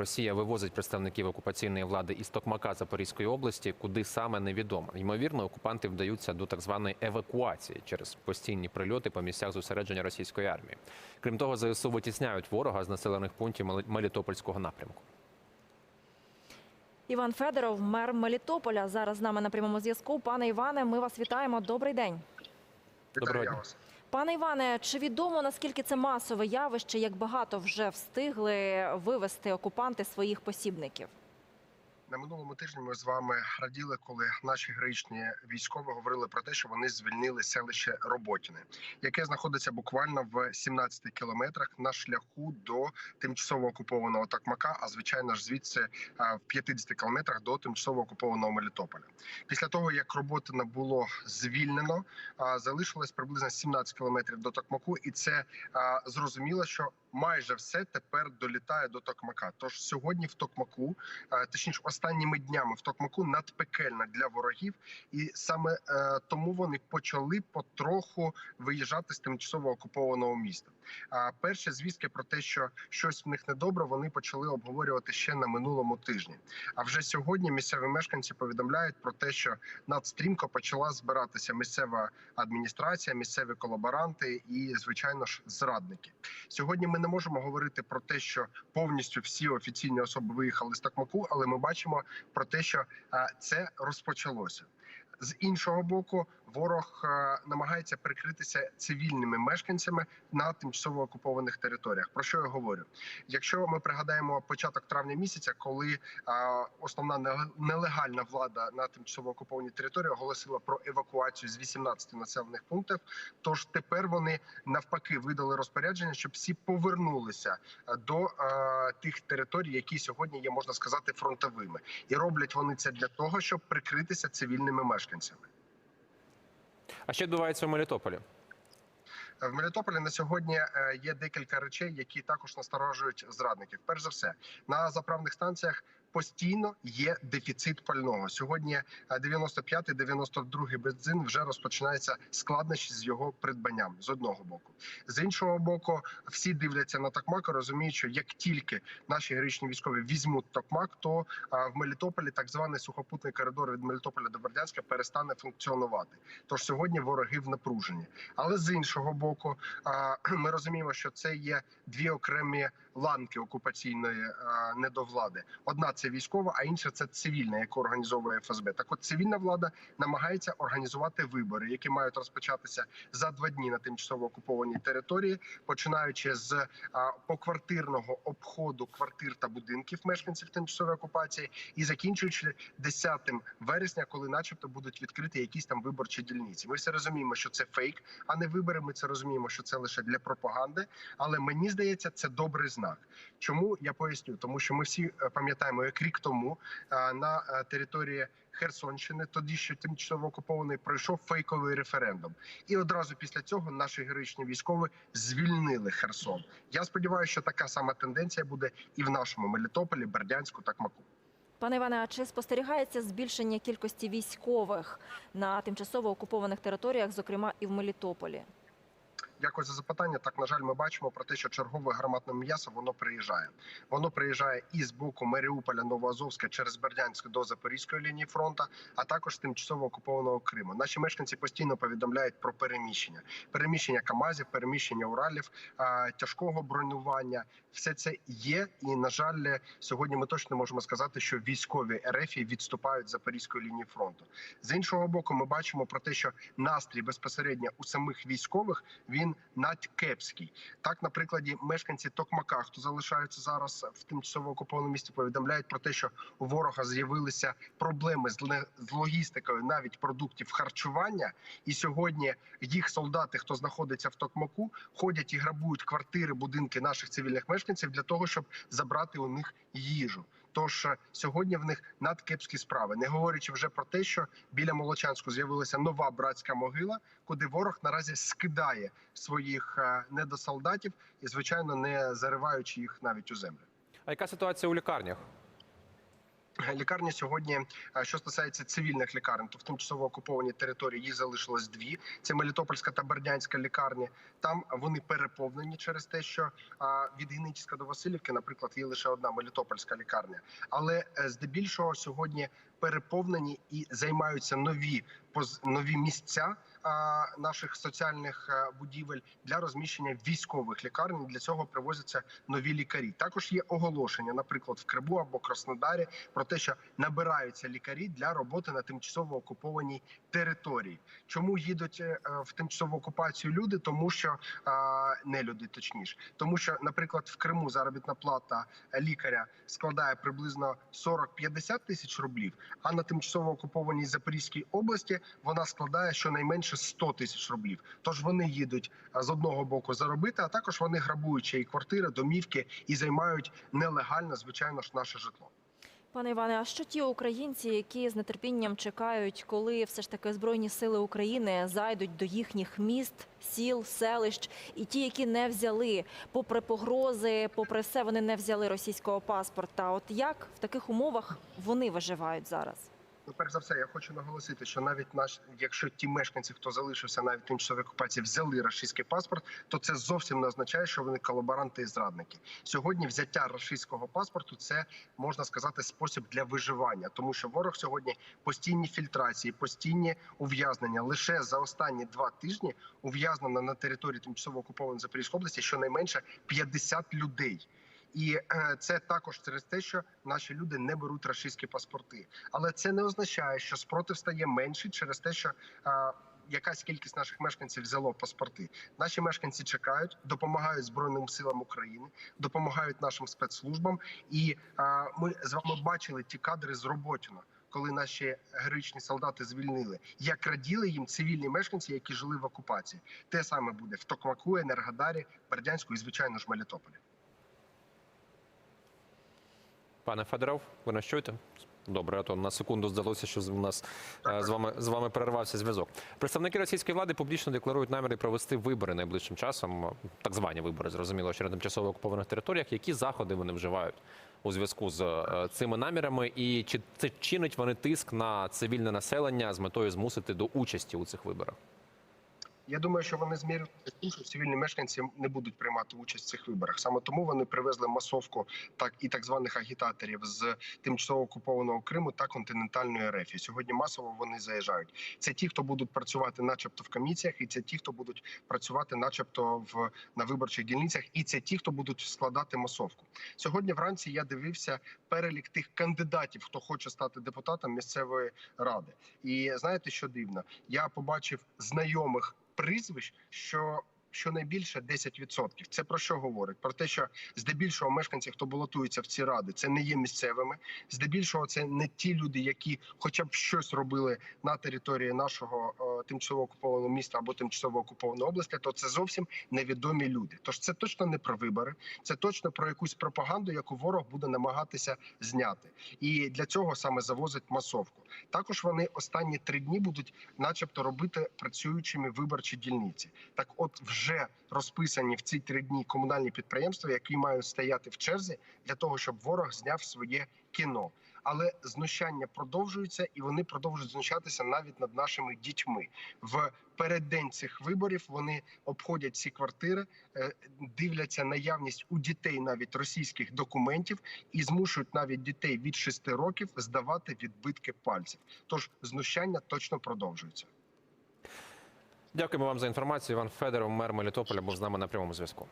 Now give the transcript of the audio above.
Росія вивозить представників окупаційної влади із Токмака Запорізької області, куди саме невідомо. Ймовірно, окупанти вдаються до так званої евакуації через постійні прильоти по місцях зосередження російської армії. Крім того, ЗСУ витісняють ворога з населених пунктів Мелітопольського напрямку. Іван Федоров, мер Мелітополя, зараз з нами на прямому зв'язку. Пане Іване, ми вас вітаємо. Добрий день. Доброго дня. Пане Іване, чи відомо наскільки це масове явище, як багато вже встигли вивести окупанти своїх посібників? На минулому тижні ми з вами раділи, коли наші героїчні військові говорили про те, що вони звільнили селище Роботіне, яке знаходиться буквально в 17 кілометрах на шляху до тимчасово окупованого Такмака. А звичайно ж, звідси в 50 кілометрах до тимчасово окупованого Мелітополя. Після того як Роботине було звільнено, залишилось приблизно 17 кілометрів до Токмаку, і це зрозуміло, що майже все тепер долітає до Токмака. Тож сьогодні в Токмаку точніше останніми днями в Токмаку надпекельна для ворогів, і саме е, тому вони почали потроху виїжджати з тимчасово окупованого міста. А перші звістки про те, що щось в них недобре, вони почали обговорювати ще на минулому тижні. А вже сьогодні місцеві мешканці повідомляють про те, що надстрімко почала збиратися місцева адміністрація, місцеві колаборанти і, звичайно ж, зрадники. Сьогодні ми не можемо говорити про те, що повністю всі офіційні особи виїхали з Такмаку, але ми бачимо про те, що це розпочалося. З іншого боку, ворог е, намагається прикритися цивільними мешканцями на тимчасово окупованих територіях. Про що я говорю? Якщо ми пригадаємо початок травня місяця, коли е, основна нелегальна влада на тимчасово окупованій території оголосила про евакуацію з 18 населених пунктів, тож тепер вони навпаки видали розпорядження, щоб всі повернулися е, до тих територій, які сьогодні є, можна сказати, фронтовими, і роблять вони це для того, щоб прикритися цивільними мешканцями. А що відбувається в Мелітополі? В Мелітополі на сьогодні е, є декілька речей, які також насторожують зрадників. Перш за все, на заправних станціях постійно є дефіцит пального. Сьогодні 95-92 бензин вже розпочинається складнощі з його придбанням з одного боку. З іншого боку, всі дивляться на Токмак розуміють, що як тільки наші героїчні військові візьмуть Токмак, то а, в Мелітополі так званий сухопутний коридор від Мелітополя до Бердянська перестане функціонувати. Тож сьогодні вороги в напруженні. Але з іншого боку, а, ми розуміємо, що це є дві окремі ланки окупаційної недовлади. Одна це військова, а інша це цивільна, яку організовує ФСБ. Так, от цивільна влада намагається організувати вибори, які мають розпочатися за два дні на тимчасово окупованій території, починаючи з поквартирного обходу квартир та будинків мешканців тимчасової окупації, і закінчуючи 10 вересня, коли, начебто, будуть відкриті якісь там виборчі дільниці. Ми все розуміємо, що це фейк, а не вибори. Ми це розуміємо, що це лише для пропаганди. Але мені здається, це добрий знак. Чому я поясню? Тому що ми всі е, пам'ятаємо, як рік тому е, на е, території Херсонщини, тоді що тимчасово окупований, пройшов фейковий референдум, і одразу після цього наші героїчні військові звільнили Херсон. Я сподіваюся, що така сама тенденція буде і в нашому Мелітополі, Бердянську та Кмаку. Пане Іване, а чи спостерігається збільшення кількості військових на тимчасово окупованих територіях, зокрема і в Мелітополі? Дякую за запитання. Так, на жаль, ми бачимо про те, що чергове гарматне м'ясо воно приїжджає. Воно приїжджає і з боку Маріуполя, Новоазовська через Бердянськ до Запорізької лінії фронту, а також з тимчасово окупованого Криму. Наші мешканці постійно повідомляють про переміщення, переміщення Камазів, переміщення Уралів, тяжкого бронювання. Все це є. І на жаль, сьогодні ми точно можемо сказати, що військові РФ відступають з Запорізької лінії фронту. З іншого боку, ми бачимо про те, що настрій безпосередньо у самих військових він надкепський. Так, на прикладі мешканці Токмака, хто залишаються зараз в тимчасово окупованому місті, повідомляють про те, що у ворога з'явилися проблеми з логістикою навіть продуктів харчування. І сьогодні їх солдати, хто знаходиться в Токмаку, ходять і грабують квартири, будинки наших цивільних мешканців для того, щоб забрати у них їжу. Тож е, сьогодні в них надкепські справи, не говорячи вже про те, що біля Молочанську з'явилася нова братська могила, куди ворог наразі скидає своїх е, недосолдатів і, звичайно, не зариваючи їх навіть у землю. А яка ситуація у лікарнях? Лікарні сьогодні, е, що стосується цивільних лікарень, то в тимчасово окупованій території їх залишилось дві: це Мелітопольська та Бердянська лікарні. Там вони переповнені через те, що від Генічіска до Васильівки, наприклад, є лише одна Мелітопольська лікарня. Але е, здебільшого сьогодні переповнені і займаються нові нові місця наших соціальних е, будівель для розміщення військових лікарень. Для цього привозяться нові лікарі. Також є оголошення, наприклад, в Криму або Краснодарі, про те, що набираються лікарі для роботи на тимчасово окупованій території. Чому їдуть е, в тимчасову окупацію люди? Тому що не люди, точніше, тому що, наприклад, в Криму заробітна плата лікаря складає приблизно 40-50 тисяч рублів. А на тимчасово окупованій Запорізькій області вона складає щонайменше 100 тисяч рублів. Тож вони їдуть з одного боку заробити, а також вони грабують і квартири, домівки і займають нелегально, звичайно ж, наше житло. Пане Іване, а що ті українці, які з нетерпінням чекають, коли все ж таки збройні сили України зайдуть до їхніх міст, сіл, селищ, і ті, які не взяли, попри погрози, попри все, вони не взяли російського паспорта. От як в таких умовах вони виживають зараз? Ну, перш за все, я хочу наголосити, що навіть наш, якщо ті мешканці, хто залишився навіть в тимчасовій окупації, взяли російський паспорт, то це зовсім не означає, що вони колаборанти і зрадники. Сьогодні взяття російського паспорту це можна сказати спосіб для виживання, тому що ворог сьогодні постійні фільтрації, постійні ув'язнення. Лише за останні два тижні ув'язнено на території тимчасово окупованої Запорізької області щонайменше 50 людей. І е, це також через те, що наші люди не беруть російські паспорти. Але це не означає, що спротив стає менший через те, що е, якась кількість наших мешканців взяло паспорти. Наші мешканці чекають, допомагають збройним силам України, допомагають нашим спецслужбам. І е, ми з вами бачили ті кадри з Роботіна. Коли наші героїчні солдати звільнили, як раділи їм цивільні мешканці, які жили в окупації, те саме буде в Токмаку, Енергодарі, Бердянську і звичайно ж Мелітополі. Пане Федоров, ви нас чуєте? Добре, а то на секунду здалося, що у нас е, з вами з вами перервався зв'язок. Представники російської влади публічно декларують наміри провести вибори найближчим часом, е, так звані вибори, зрозуміло, що на тимчасово окупованих територіях. Які заходи вони вживають у зв'язку з е, цими намірами, і чи це чинить вони тиск на цивільне населення з метою змусити до участі у цих виборах? Я думаю, що вони змірюють тим, що цивільні мешканці не будуть приймати участь в цих виборах. Саме тому вони привезли масовку так і так званих агітаторів з тимчасово окупованого Криму та континентальної РФ. Сьогодні масово вони заїжджають. Це ті, хто будуть працювати, начебто, в комісіях, і це ті, хто будуть працювати, начебто, в на виборчих дільницях, і це ті, хто будуть складати масовку. Сьогодні вранці я дивився перелік тих кандидатів, хто хоче стати депутатом місцевої ради. І знаєте, що дивно? Я побачив знайомих прізвищ, що щонайбільше 10%. Це про що говорить? Про те, що здебільшого мешканці, хто балотується в ці ради, це не є місцевими. Здебільшого це не ті люди, які хоча б щось робили на території нашого тимчасово окупованого міста або тимчасово окупованої області, то це зовсім невідомі люди. Тож це точно не про вибори, це точно про якусь пропаганду, яку ворог буде намагатися зняти. І для цього саме завозить масовку. Також вони останні три дні будуть, начебто, робити працюючими виборчі дільниці. Так, от вже розписані в ці три дні комунальні підприємства, які мають стояти в черзі для того, щоб ворог зняв своє кіно. Але знущання продовжуються, і вони продовжують знущатися навіть над нашими дітьми. В переддень цих виборів вони обходять ці квартири, е, дивляться наявність у дітей навіть російських документів і змушують навіть дітей від 6 років здавати відбитки пальців. Тож знущання точно продовжуються. Дякуємо вам за інформацію. Іван Федоров, мер Мелітополя, був з нами на прямому зв'язку.